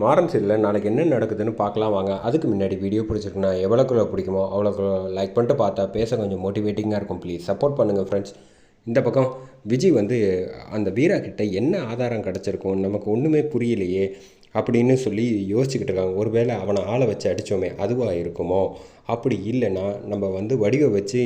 மாறன் சீரியலில் நாளைக்கு என்ன நடக்குதுன்னு பார்க்கலாம் வாங்க. அதுக்கு முன்னாடி வீடியோ பிடிச்சிருக்குன்னா எவ்வளோக்குள்ள பிடிக்குமோ அவ்வளோக்குள்ள லைக் பண்ணிட்டு பார்த்தா பேச கொஞ்சம் மோட்டிவேட்டிங்காக இருக்கும் ப்ளீஸ் சப்போர்ட் பண்ணுங்கள் ஃப்ரெண்ட்ஸ் இந்த பக்கம் விஜய் வந்து அந்த வீரா கிட்ட என்ன ஆதாரம் கிடச்சிருக்கும்? நமக்கு ஒன்றுமே புரியலையே அப்படின்னு சொல்லி யோசிச்சுக்கிட்டு இருக்காங்க. ஒருவேளை அவனை ஆளை வச்சு அடித்தோமே அதுவாக இருக்குமோ? அப்படி இல்லைன்னா நம்ம வந்து வடிவை வச்சு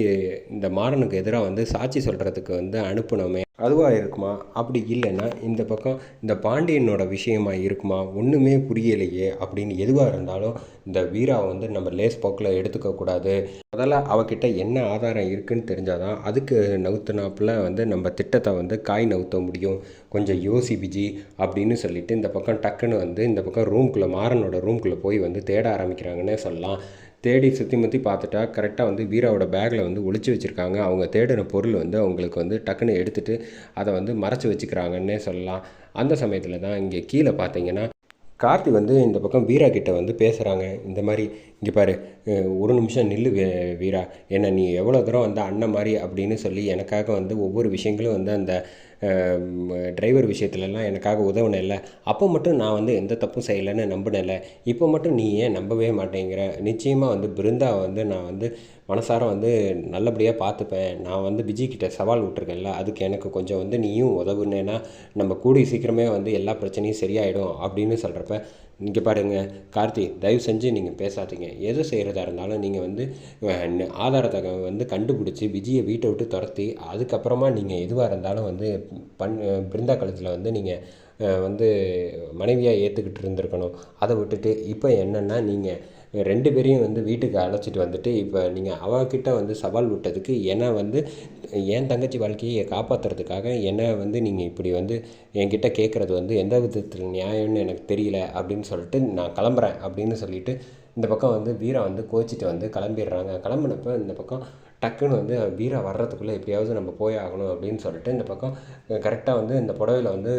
இந்த மாறனுக்கு எதிராக வந்து சாட்சி சொல்கிறதுக்கு வந்து அனுப்பினோமே அதுவாக இருக்குமா? அப்படி இல்லைன்னா இந்த பக்கம் இந்த பாண்டியனோட விஷயமா இருக்குமா? ஒன்றுமே புரியலையே அப்படின்னு எதுவாக இருந்தாலும் இந்த வீராவை வந்து நம்ம லேஸ் போக்கில் எடுத்துக்கக்கூடாது முதல்ல அவகிட்ட என்ன ஆதாரம் இருக்குன்னு தெரிஞ்சாதான் அதுக்கு நவுத்துனாப்புல வந்து நம்ம திட்டத்தை வந்து காய் நவுத்த முடியும். கொஞ்சம் யோசி விஜி அப்படின்னு சொல்லிட்டு இந்த பக்கம் டக்குன்னு வந்து இந்த பக்கம் ரூம்குள்ளே மாறனோட ரூம்குள்ளே போய் வந்து தேட ஆரம்பிக்கிறாங்கன்னே சொல்லலாம். தேடி சுற்றி முற்றி பார்த்துட்டா கரெக்டாக வந்து வீராவோட பேக்கில் வந்து ஒழிச்சு வச்சுருக்காங்க. அவங்க தேடின பொருள் வந்து அவங்களுக்கு வந்து டக்குன்னு எடுத்துகிட்டு அதை வந்து மறைச்சி வச்சுக்கிறாங்கன்னே சொல்லலாம். அந்த சமயத்தில் தான் இங்கே கீழே பார்த்தீங்கன்னா கார்த்தி வந்து இந்த பக்கம் வீரா கிட்டே வந்து பேசுகிறாங்க இந்த மாதிரி இங்கே பாரு ஒரு நிமிஷம் நில்லு வீ- வீரா. என்ன நீ எவ்வளோ தூரம் வந்து அண்ணன் மாதிரி அப்படின்னு சொல்லி எனக்காக வந்து ஒவ்வொரு விஷயங்களும் வந்து அந்த டிரைவர் விஷயத்துலலாம் எனக்காக உதவுனேல்ல. அப்போ மட்டும் நான் வந்து எந்த தப்பும் செய்யலைன்னு நம்பினேன்ல இப்போ மட்டும் நீ ஏன் நம்பவே மாட்டேங்கிற? நிச்சயமாக வந்து பிருந்தா வந்து நான் வந்து மனசார வந்து நல்லபடியாக பார்த்துப்பேன். நான் வந்து விஜய் சவால் விட்டுருக்கேன்ல. அதுக்கு எனக்கு கொஞ்சம் வந்து நீயும் உதவுனேன்னா நம்ம கூடி சீக்கிரமே வந்து எல்லா பிரச்சனையும் சரியாயிடும் அப்படின்னு சொல்கிறப்ப இங்கே பாருங்க கார்த்தி தயவு செஞ்சு நீங்கள் பேசாதீங்க. எது செய்கிறதா இருந்தாலும் நீங்கள் வந்து ஆதாரத்தை வந்து கண்டுபிடிச்சி விஜயை வீட்டை விட்டு துரத்தி அதுக்கப்புறமா நீங்கள் எதுவாக இருந்தாலும் வந்து பண் பிருந்தா காலத்தில் வந்து நீங்கள் வந்து மனைவியாக ஏற்றுக்கிட்டு இருந்திருக்கணும். அதை விட்டுட்டு இப்போ என்னென்னா நீங்கள் ரெண்டு பேரையும் வந்து வீட்டுக்கு அழைச்சிட்டு வந்துட்டு இப்போ நீங்கள் அவகிட்ட வந்து சவால் விட்டதுக்கு என்னை வந்து என் தங்கச்சி வாழ்க்கையை காப்பாற்றுறதுக்காக என்னை வந்து நீங்கள் இப்படி வந்து என்கிட்ட கேட்குறது வந்து எந்த விதத்தில் நியாயம்னு எனக்கு தெரியல அப்படின்னு சொல்லிட்டு நான் கிளம்புறேன் அப்படின்னு சொல்லிட்டு இந்த பக்கம் வந்து வீரா வந்து கோச்சிட்டு வந்து கிளம்பிடுறாங்க. கிளம்புனப்போ இந்த பக்கம் டக்குன்னு வந்து வீரா வர்றதுக்குள்ளே எப்படியாவது நம்ம போய் ஆகணும் அப்படின்னு சொல்லிட்டு இந்த பக்கம் கரெக்டாக வந்து இந்த புடவையில் வந்து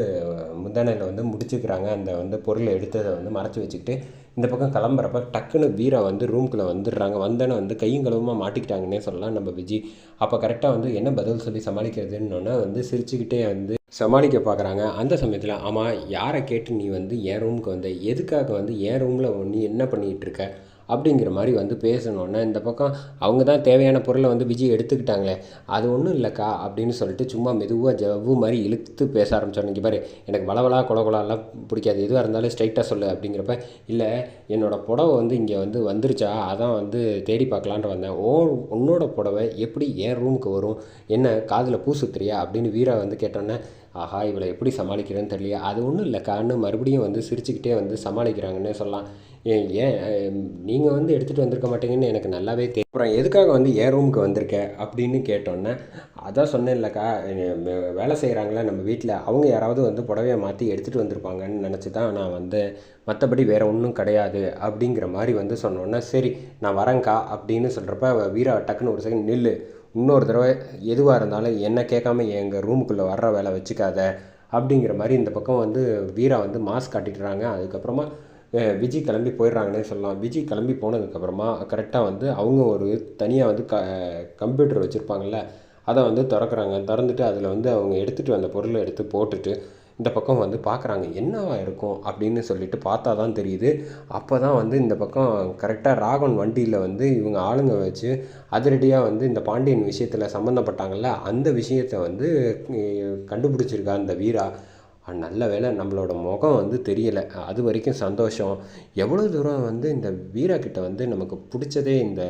முந்தானையில் வந்து முடிச்சுக்கிறாங்க. அந்த வந்து பொருளை எடுத்ததை வந்து மறைச்சி வச்சுக்கிட்டு இந்த பக்கம் கிளம்புறப்ப டக்குன்னு வீரா வந்து ரூம்குள்ளே வந்துடுறாங்க. வந்தோன்னே வந்து கையும் கழுவமாக மாட்டிக்கிட்டாங்கன்னே சொல்லலாம் நம்ம விஜய் அப்போ கரெக்டாக வந்து என்ன பதில் சொல்லி சமாளிக்கிறதுன்னொன்னே வந்து சிரிச்சுக்கிட்டே வந்து சமாளிக்க பார்க்குறாங்க அந்த சமயத்தில் ஆமாம் யாரை கேட்டு நீ வந்து என் ரூமுக்கு வந்த? எதுக்காக வந்து என் ரூமில் நீ என்ன பண்ணிகிட்ருக்க அப்படிங்கிற மாதிரி வந்து பேசணுன்னா இந்த பக்கம் அவங்க தான் தேவையான பொருளை வந்து விஜய் எடுத்துக்கிட்டாங்களே அது ஒன்றும் இல்லைக்கா அப்படின்னு சொல்லிட்டு சும்மா மெதுவாக ஜவ்வு மாதிரி இழுத்து பேச ஆரம்பிச்சாங்க பாரு எனக்கு வளவலா கொலகொலாலாம் பிடிக்காது. எதுவாக இருந்தாலும் ஸ்ட்ரைட்டாக சொல்லு அப்படிங்கிறப்ப இல்லை என்னோட புடவை வந்து இங்கே வந்து வந்துருச்சா அதான் வந்து தேடி பார்க்கலான்ட்டு வந்தேன். ஓ உன்னோட புடவை எப்படி என் ரூமுக்கு வரும்? என்ன காதில் பூ சுத்துறியா? அப்படின்னு வீரா வந்து கேட்டோன்னே ஆஹா இவளை எப்படி சமாளிக்கிறேன்னு தெரியல அது ஒன்றும் இல்லைக்கான்னு மறுபடியும் வந்து சிரிச்சுக்கிட்டே வந்து சமாளிக்கிறாங்கன்னே சொல்லலாம். ஏன் ஏன் நீங்கள் வந்து எடுத்துகிட்டு வந்திருக்க மாட்டீங்கன்னு எனக்கு நல்லாவே தெரியும் அப்புறம் எதுக்காக வந்து என் ரூமுக்கு வந்திருக்க அப்படின்னு கேட்டோன்னே அதான் சொன்னேன் இல்லைக்கா வேலை செய்கிறாங்களே நம்ம வீட்டில் அவங்க யாராவது வந்து புடவையை மாற்றி எடுத்துகிட்டு வந்திருப்பாங்கன்னு நினச்சி தான் நான் வந்து மற்றபடி வேறு ஒன்றும் கிடையாது அப்படிங்கிற மாதிரி வந்து சொன்னோன்னே சரி நான் வரேங்க்கா அப்படின்னு சொல்கிறப்ப வீரா டக்குன்னு ஒரு செகண்ட் நில்லு. இன்னொரு தடவை எதுவாக இருந்தாலும் என்ன கேட்காம எங்கள் ரூமுக்குள்ளே வர்ற வேலை வச்சுக்காத அப்படிங்கிற மாதிரி இந்த பக்கம் வந்து வீரா வந்து மாஸ்க் காட்டிடுறாங்க. அதுக்கப்புறமா விஜி கிளம்பி போயிடுறாங்கன்னே சொல்லலாம். விஜி கிளம்பி போனதுக்கப்புறமா கரெக்டாக வந்து அவங்க ஒரு தனியாக வந்து க கம்ப்யூட்டர் வச்சுருப்பாங்கல்ல அதை வந்து திறக்கிறாங்க. திறந்துட்டு அதில் வந்து அவங்க எடுத்துகிட்டு வந்த பொருளை எடுத்து போட்டுட்டு இந்த பக்கம் வந்து பார்க்குறாங்க. என்னவா இருக்கும் அப்படின்னு சொல்லிட்டு பார்த்தா தான் தெரியுது. அப்போ தான் வந்து இந்த பக்கம் கரெக்டாக ராகவன் வண்டியில் வந்து இவங்க ஆளுங்க வச்சு அதிரடியாக வந்து இந்த பாண்டியன் விஷயத்தில் சம்மந்தப்பட்டாங்கள்ல அந்த விஷயத்தை வந்து கண்டுபிடிச்சிருக்கா இந்த வீரா. நல்ல வேளை நம்மளோட முகம் வந்து தெரியலை. அது வரைக்கும் சந்தோஷம். எவ்வளோ தூரம் வந்து இந்த வீரா கிட்ட வந்து நமக்கு பிடிச்சதே இந்த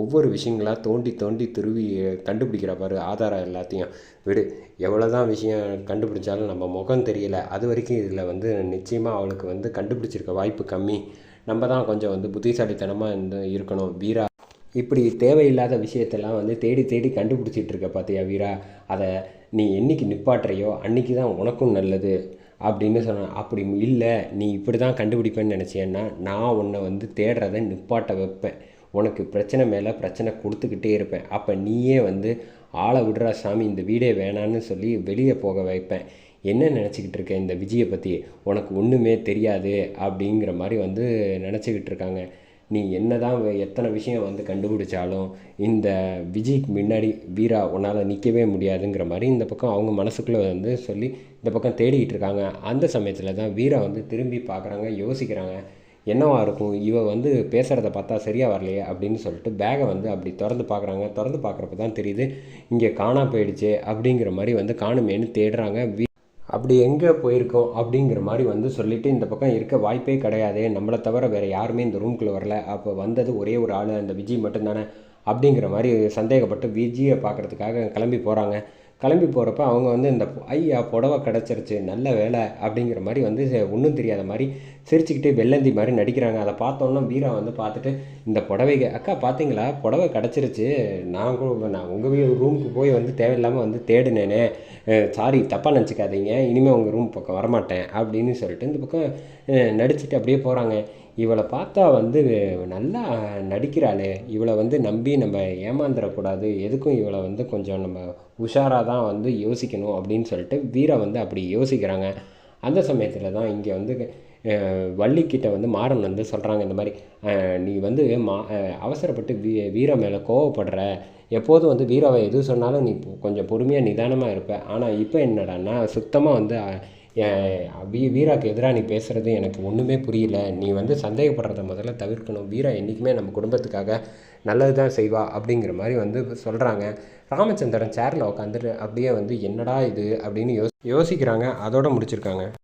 ஒவ்வொரு விஷயங்களாக தோண்டி தோண்டி திருவி கண்டுபிடிக்கிற பாரு ஆதாரம் எல்லாத்தையும். விடு எவ்வளோ தான் விஷயம் கண்டுபிடிச்சாலும் நம்ம முகம் தெரியல. அது வரைக்கும் இதில் வந்து நிச்சயமாக அவளுக்கு வந்து கண்டுபிடிச்சிருக்க வாய்ப்பு கம்மி. நம்ம தான் கொஞ்சம் வந்து புத்திசாலித்தனமாக இருந்து இருக்கணும். வீரா இப்படி தேவையில்லாத விஷயத்தெல்லாம் வந்து தேடி தேடி கண்டுபிடிச்சிட்டு இருக்க பார்த்தியா வீரா? அதை நீ என்னைக்கு நிப்பாட்டுறையோ அன்னைக்கு தான் உனக்கும் நல்லது அப்படின்னு சொன்னான் அப்படி இல்லை நீ இப்படி தான் கண்டுபிடிப்பேன்னு நினச்சேன்னா நான் உன்னை வந்து தேடுறதை நிப்பாட்ட வைப்பேன். உனக்கு பிரச்சனை மேலே பிரச்சனை கொடுத்துக்கிட்டே இருப்பேன். அப்போ நீயே வந்து ஆளை விடுறா சாமி இந்த வீடே வேணான்னு சொல்லி வெளியே போக வைப்பேன். என்ன நினச்சிக்கிட்டு இருக்க இந்த விஜயை பற்றி உனக்கு ஒன்றுமே தெரியாது அப்படிங்கிற மாதிரி வந்து நினச்சிக்கிட்டு இருக்காங்க. நீ என்ன தான் எத்தனை விஷயம் வந்து கண்டுபிடிச்சாலும் இந்த விஜய்க்கு முன்னாடி வீரா உன்னால் நிற்கவே முடியாதுங்கிற மாதிரி இந்த பக்கம் அவங்க மனசுக்குள்ளே வந்து சொல்லி இந்த பக்கம் தேடிக்கிட்டு இருக்காங்க. அந்த சமயத்தில் தான் வீரா வந்து திரும்பி பார்க்குறாங்க யோசிக்கிறாங்க. என்னவாக இருக்கும்? இவ வந்து பேசுகிறத பார்த்தா சரியாக வரலையே அப்படின்னு சொல்லிட்டு பேகை வந்து அப்படி திறந்து பார்க்குறாங்க திறந்து பார்க்குறப்ப தான் தெரியுது இங்கே காணா போயிடுச்சே அப்படிங்கிற மாதிரி வந்து காணுமேன்னு தேடுறாங்க. வீ அப்படி எங்கே போயிருக்கோம் அப்படிங்கிற மாதிரி வந்து சொல்லிவிட்டு இந்த பக்கம் இருக்க வாய்ப்பே கிடையாது. நம்மளை தவிர வேறு யாருமே இந்த ரூம்குள்ளே வரல. அப்போ வந்தது ஒரே ஒரு ஆள் அந்த விஜய் மட்டும்தானே அப்படிங்கிற மாதிரி சந்தேகப்பட்டு விஜயை பார்க்குறதுக்காக கிளம்பி போகிறாங்க கிளம்பி போகிறப்ப அவங்க வந்து இந்த ஐயா புடவை கிடச்சிருச்சு நல்ல வேலை அப்படிங்கிற மாதிரி வந்து ஒன்றும் தெரியாத மாதிரி சிரிச்சுக்கிட்டு வெள்ளந்தி மாதிரி நடிக்கிறாங்க. அதை பார்த்தோன்னா வீரா வந்து பார்த்துட்டு இந்த புடவைக்கு அக்கா பார்த்தீங்களா? புடவை கிடச்சிருச்சு. நான் கூட நான் உங்கள் வீ ரூமுக்கு போய் வந்து தேவையில்லாமல் வந்து தேடினேனே. சாரி தப்பாக நினச்சிக்காதீங்க. இனிமேல் உங்கள் ரூம் பக்கம் வரமாட்டேன் அப்படின்னு சொல்லிட்டு இந்த பக்கம் நடிச்சுட்டு நடிச்சிட்டு அப்படியே போகிறாங்க இவளை பார்த்தா வந்து நல்லா நடிக்கிறாளே. இவளை வந்து நம்பி நம்ம ஏமாந்துடக்கூடாது எதுக்கும் இவளை வந்து கொஞ்சம் நம்ம உஷாராக தான் வந்து யோசிக்கணும் அப்படின்னு சொல்லிட்டு வீரா வந்து அப்படி யோசிக்கிறாங்க. அந்த சமயத்தில் தான் இங்கே வந்து வள்ளிக்கிட்ட வந்து மாறன் வந்து சொல்கிறாங்க இந்த மாதிரி நீ வந்து மா அவசரப்பட்டு வீ வீரா மேலே கோவப்படுற. எப்போதும் வந்து வீராவை எது சொன்னாலும் நீ கொஞ்சம் பொறுமையாக நிதானமாக இருப்ப. ஆனால் இப்போ என்னடான்னா சுத்தமாக வந்து வீ வீராக்கு எதிராக நீ பேசுகிறது எனக்கு ஒன்றுமே புரியல. நீ வந்து சந்தேகப்படுறத முதல்ல தவிர்க்கணும். வீரா என்றைக்குமே நம்ம குடும்பத்துக்காக நல்லது தான் செய்வா அப்படிங்கிற மாதிரி வந்து சொல்கிறாங்க ராமச்சந்திரன் சேரில் உட்காந்துட்டு அப்படியே வந்து என்னடா இது அப்படின்னு யோசி யோசிக்கிறாங்க. அதோட முடிச்சிருக்காங்க.